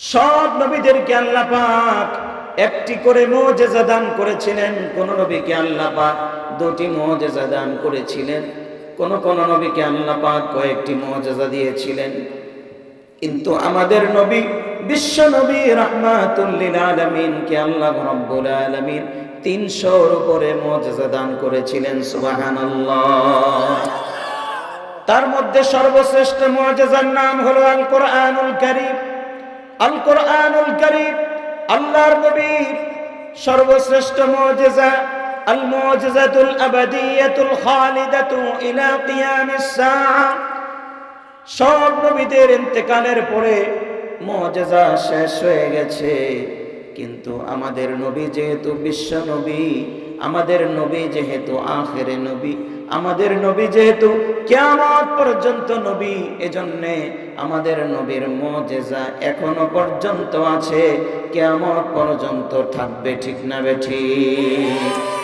সব নবীদেরকে আল্লাহ পাক একটি করে মোজেজা দান করেছিলেন। কোন নবীকে আল্লাহ পাক দুটি মোজেজা দান করেছিলেন। কোন কোন নবীকে আল্লাহ পাক কয়েকটি মোজেজা দিয়েছিলেন। কিন্তু আমাদের নবী বিশ্ব নবী রহমাতুল্লিল আলমিন কে আল্লাহ রব্বুল আলমিন তিনশোর উপরে মোজেজা দান করেছিলেন, সুবহানাল্লাহ। তার মধ্যে সর্বশ্রেষ্ঠ মুআজিজার নাম হলো আল কোরআনুল কারীম। আল কোরআনুল কারীম, আল্লাহর নবীর সর্বশ্রেষ্ঠ মুআজিজা আল মুআজিজাতুল আবাদিয়াতুল খালিদাতু ইলা কিয়ামিস সাআ সব নবীদের ইন্তেকালের পরে মুআজিজা শেষ হয়ে গেছে। কিন্তু আমাদের নবী যেহেতু বিশ্ব নবী, আমাদের নবী যেহেতু আখেরে নবী আমাদের নবী যেহেতু কেমন পর্যন্ত নবী, এজন্যে আমাদের নবীর মজেজা এখনও পর্যন্ত আছে। কেমন পর্যন্ত থাকবে ঠিক না বেঠিক